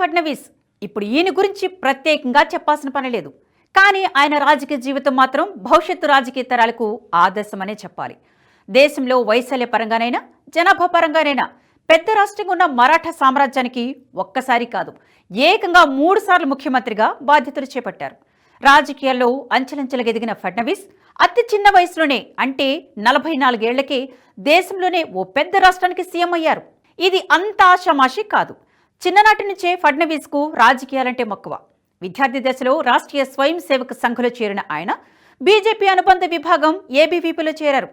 ఫడ్నవీస్. ఇప్పుడు ఈయన గురించి ప్రత్యేకంగా చెప్పాల్సిన పని లేదు. కానీ ఆయన రాజకీయ జీవితం మాత్రం భవిష్యత్తు రాజకీయ తరాలకు ఆదర్శమనే చెప్పాలి. దేశంలో వైశాల్య పరంగానైనా జనాభా పరంగానైనా పెద్ద రాష్ట్రంగా ఉన్న మరాఠా సామ్రాజ్యానికి ఒక్కసారి కాదు ఏకంగా మూడుసార్లు ముఖ్యమంత్రిగా బాధ్యతలు చేపట్టారు. రాజకీయాల్లో అంచెలంచెలుగా ఎదిగిన ఫడ్నవీస్ అతి చిన్న వయసులోనే అంటే నలభై నాలుగేళ్ళకే దేశంలోనే ఓ పెద్ద రాష్ట్రానికి సీఎం అయ్యారు. ఇది అంత ఆషామాషి కాదు. చిన్ననాటి నుంచే ఫడ్నవీస్కు రాజకీయాలంటే మక్కువ. విద్యార్థి దశలో రాష్ట్రీయ స్వయం సేవక సంఘలో చేరిన ఆయన బీజేపీ అనుబంధ విభాగం ఏబీవీపీలో చేరారు.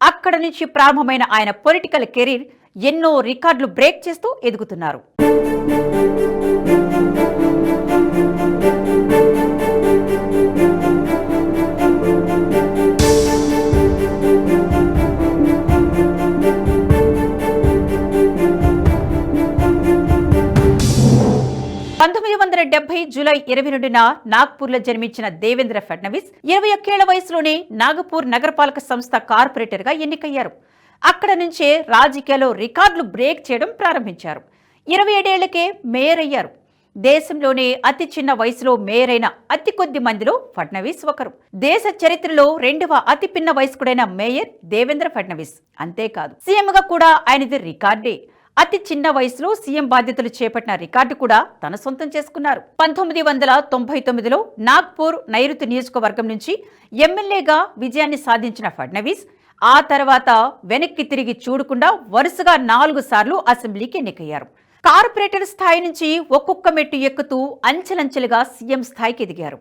అక్కడ నుంచి ప్రారంభమైన ఆయన పొలిటికల్ కెరీర్ ఎన్నో రికార్డులు బ్రేక్ చేస్తూ ఎదుగుతున్నారు. డెబ్బై జూలై ఇరవై రెండున నాగ్పూర్లో జన్మించిన దేవేంద్ర ఫడ్నవీస్ ఇరవై ఒక్కేళ్ళ వయసులోనే నాగపూర్ నగరపాలక సంస్థ కార్పొరేటర్గా ఎన్నికయ్యారు. అక్కడ నుంచే రాజకీయాల్లో రికార్డులు బ్రేక్ చేయడం ప్రారంభించారు. ఇరవై ఏడేళ్ళకే మేయర్ అయ్యారు. దేశంలోనే అతి చిన్న వయసులో మేయర్ అయిన అతి కొద్ది మందిలో ఫడ్నవీస్ ఒకరు. దేశ చరిత్రలో రెండవ అతి పిన్న వయస్కుడైన మేయర్ దేవేంద్ర ఫడ్నవీస్. అంతేకాదు సీఎంగా కూడా ఆయనది రికార్డే. అతి చిన్న వయసులో సీఎం బాధ్యతలు చేపట్టిన రికార్డు కూడా తన సొంతం చేసుకున్నారు. పంతొమ్మిది వందల తొంభై తొమ్మిదిలో నాగ్పూర్ నైరుతి నియోజకవర్గం నుంచి ఎమ్మెల్యేగా విజయాన్ని సాధించిన ఫడ్నవీస్ ఆ తర్వాత వెనక్కి తిరిగి చూడకుండా వరుసగా నాలుగు సార్లు అసెంబ్లీకి ఎన్నికయ్యారు. కార్పొరేటర్ స్థాయి నుంచి ఒక్కొక్క మెట్టు ఎక్కుతూ అంచెలంచెలుగా సీఎం స్థాయికి ఎదిగారు.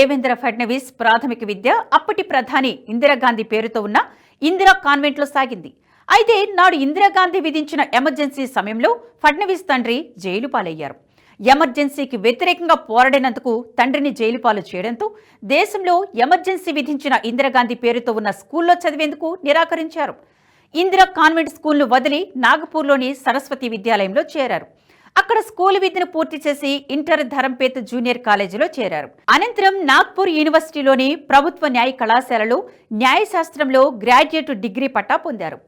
దేవేంద్ర ఫడ్నవీస్ ప్రాథమిక విద్య అప్పటి ప్రధాని ఇందిరాగాంధీ పేరుతో ఉన్న ఇందిరా కాన్వెంట్లో సాగింది. అయితే నాడు ఇందిరాగాంధీ విధించిన ఎమర్జెన్సీ సమయంలో ఫడ్నవీస్ తండ్రి జైలు పాలయ్యారు. ఎమర్జెన్సీకి వ్యతిరేకంగా పోరాడినందుకు తండ్రిని జైలు పాలు చేయడంతో దేశంలో ఎమర్జెన్సీ విధించిన ఇందిరాగాంధీ పేరుతో ఉన్న స్కూల్లో చదివేందుకు నిరాకరించారు. ఇందిరా కాన్వెంట్ స్కూల్ను వదిలి నాగపూర్లోని సరస్వతి విద్యాలయంలో చేరారు. అక్కడ స్కూల్ విద్యను పూర్తి చేసి ఇంటర్ ధరంపేత్ జూనియర్ కాలేజీలో చేరారు. అనంతరం నాగ్పూర్ యూనివర్సిటీలోని ప్రభుత్వ న్యాయ కళాశాలలో న్యాయశాస్త్రంలో గ్రాడ్యుయేట్ డిగ్రీ పట్టా పొందారు.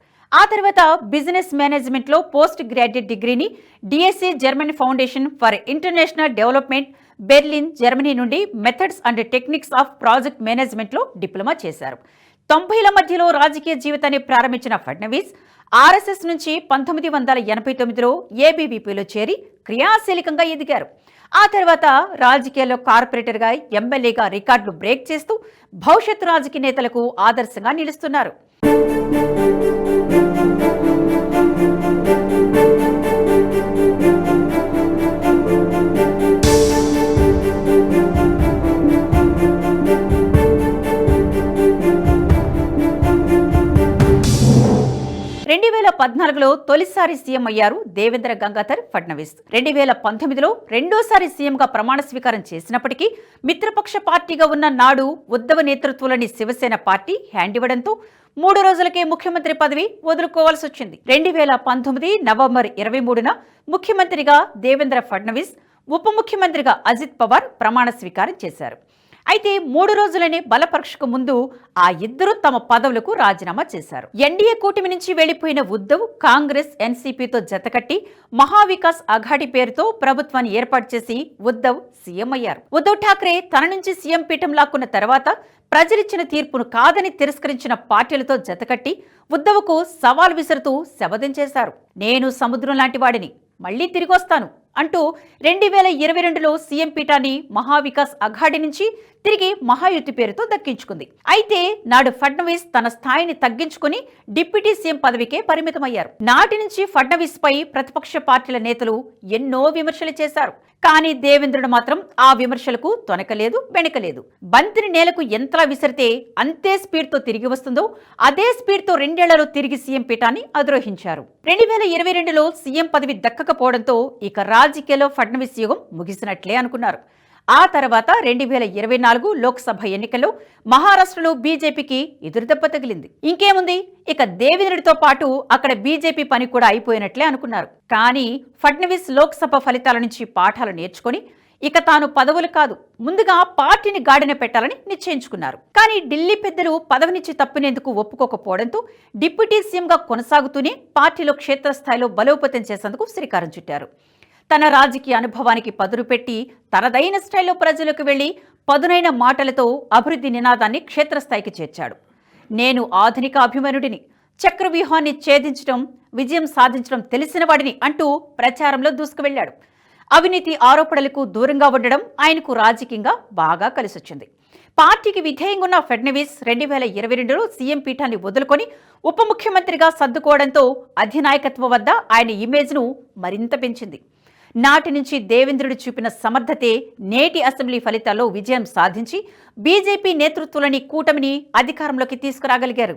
ఆ తర్వాత బిజినెస్ మేనేజ్మెంట్లో పోస్ట్ గ్రాడ్యుయేట్ డిగ్రీని DSE German Foundation for International Development Berlin Germany నుండి methods and techniques of project మేనేజ్మెంట్లో డిప్లొమా చేశారు. తొంభైల మధ్యలో రాజకీయ జీవితాన్ని ప్రారంభించిన ఫడ్నవీస్ ఆర్ఎస్ఎస్ నుంచి పంతొమ్మిది వందల ఎనభై తొమ్మిదిలో ఏబీవీపీలో చేరి క్రియాశీలకంగా ఎదిగారు. ఆ తర్వాత రాజకీయాల్లో కార్పొరేటర్గా ఎమ్మెల్యేగా రికార్డులు బ్రేక్ చేస్తూ భవిష్యత్ రాజకీయ నేతలకు ఆదర్శంగా నిలుస్తున్నారు. పద్నాలుగులో తొలిసారి సీఎం అయ్యారు దేవేంద్ర గంగాధర్ ఫడ్నవీస్. రెండు వేల పంతొమ్మిదిలో రెండోసారి సీఎంగా ప్రమాణ స్వీకారం చేసినప్పటికీ మిత్రపక్ష పార్టీగా ఉన్న నాడు ఉద్దవ నేతృత్వంలోని శివసేన పార్టీ హ్యాండ్ ఇవ్వడంతో మూడు రోజులకే ముఖ్యమంత్రి పదవి వదులుకోవాల్సి వచ్చింది. రెండు వేల పంతొమ్మిది నవంబర్ ఇరవై మూడున ముఖ్యమంత్రిగా దేవేంద్ర ఫడ్నవీస్ ఉప ముఖ్యమంత్రిగా అజిత్ పవార్ ప్రమాణ స్వీకారం చేశారు. అయితే మూడు రోజులనే బలపరీక్షకు ముందు ఆ ఇద్దరు తమ పదవులకు రాజీనామా చేశారు. ఎన్డీఏ కూటమి నుంచి వెళ్ళిపోయిన ఉద్ధవ్ కాంగ్రెస్ ఎన్సీపీతో జతకట్టి మహావికాస్ అఘాడి పేరుతో ప్రభుత్వాన్ని ఏర్పాటు చేసి ఉద్ధవ్ సీఎం అయ్యారు. ఉద్ధవ్ ఠాక్రే తన నుంచి సీఎం పీఠం లాక్కున్న తర్వాత ప్రజలిచ్చిన తీర్పును కాదని తిరస్కరించిన పార్టీలతో జతకట్టి ఉద్ధవ్కు సవాల్ విసురుతూ శబదం చేశారు. నేను సముద్రం లాంటి వాడిని. మళ్ళీ తిరిగొస్తాను అంటూ రెండు వేల ఇరవై రెండులో సీఎం పీఠాన్ని మహావికాస్ అఘాడి నుంచి తిరిగి మహాయుతి పేరుతో దక్కించుకుంది. అయితే నాడు ఫడ్నవీస్ తన స్థాయిని తగ్గించుకుని డిప్యూటీ సీఎం పదవికే పరిమితమయ్యారు. నాటి నుంచి ఫడ్నవీస్ పై ప్రతిపక్ష పార్టీల నేతలు ఎన్నో విమర్శలు చేశారు. కానీ దేవేంద్రుడు మాత్రం ఆ విమర్శలకు తొనకలేదు వెనకలేదు బంతిని నేలకు ఎంతలా విసిరితే అంతే స్పీడ్తో తిరిగి వస్తుందో అదే స్పీడ్తో రెండేళ్ళలో తిరిగి సీఎం పీఠాన్ని అధిరోహించారు. రెండు వేల ఇరవై రెండులో సీఎం పదవి దక్కకపోవడంతో ఇక రాజకీయాల్లో ఫడ్నవీస్ యుగం ముగిసినట్లే అనుకున్నారు. ఆ తర్వాత రెండు వేల ఇరవై నాలుగు లోక్సభ ఎన్నికల్లో మహారాష్ట్రలో బీజేపీకి ఎదురుదెబ్బ తగిలింది. ఇంకేముంది? ఇక దేవేంద్రుడితో పాటు అక్కడ బీజేపీ పని కూడా అయిపోయినట్లే అనుకున్నారు. కానీ ఫడ్నవీస్ లోక్సభ ఫలితాల నుంచి పాఠాలు నేర్చుకొని ఇక తాను పదవులు కాదు ముందుగా పార్టీని గాడిన పెట్టాలని నిశ్చయించుకున్నారు. కానీ ఢిల్లీ పెద్దలు పదవినిచ్చి తప్పినందుకు ఒప్పుకోకపోవడంతో డిప్యూటీ సీఎంగా కొనసాగుతూనే పార్టీలో క్షేత్రస్థాయిలో బలోపేతం చేసేందుకు శ్రీకారం చుట్టారు. తన రాజకీయ అనుభవానికి పదును పెట్టి తనదైన స్టైల్లో ప్రజలకు వెళ్ళి పదునైన మాటలతో అభివృద్ధి నినాదాన్ని క్షేత్రస్థాయికి చేర్చాడు. నేను ఆధునిక అభిమనుడిని చక్రవ్యూహాన్ని ఛేదించడం విజయం సాధించడం తెలిసిన వాడిని అంటూ ప్రచారంలో దూసుకువెళ్ళాడు అవినీతి ఆరోపణలకు దూరంగా ఉండడం ఆయనకు రాజకీయంగా బాగా కలిసొచ్చింది. పార్టీకి విధేయంగా ఉన్న ఫడ్నవీస్ రెండు వేల ఇరవై రెండులో సీఎం పీఠాన్ని వదులుకొని ఉప ముఖ్యమంత్రిగా సర్దుకోవడంతో అధినాయకత్వం వద్ద ఆయన ఇమేజ్ను మరింత పెంచింది. నాటి నుంచి దేవేంద్రుడు చూపిన సమర్థతే నేటి అసెంబ్లీ ఫలితాల్లో విజయం సాధించి బీజేపీ నేతృత్వంలోని కూటమిని అధికారంలోకి తీసుకురాగలిగారు.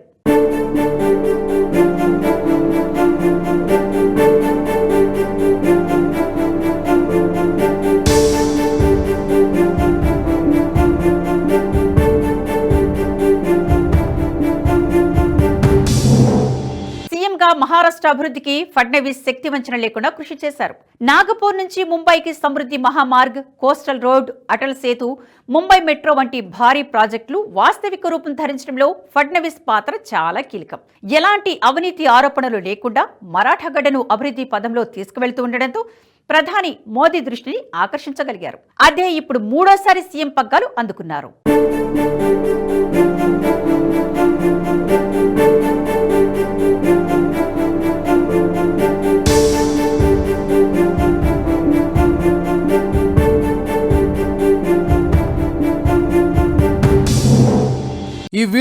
మహారాష్ట్ర అభివృద్ధికి ఫడ్నవీస్ శక్తి వంచన లేకుండా కృషి చేశారు. నాగపూర్ నుంచి ముంబైకి Samruddhi Mahamarg coastal road Atal Setu Mumbai metro వంటి భారీ ప్రాజెక్టులు వాస్తవిక రూపం ధరించడంలో ఫడ్నవీస్ పాత్ర చాలా కీలకం. ఎలాంటి అవినీతి ఆరోపణలు లేకుండా మరాఠాగడ్డను అభివృద్ధి పదంలో తీసుకువెళ్తూ ఉండడంతో ప్రధాని మోదీ దృష్టిని ఆకర్షించగలిగారు. అదే ఇప్పుడు మూడోసారి సీఎం పగ్గాలు అందుకున్నారు.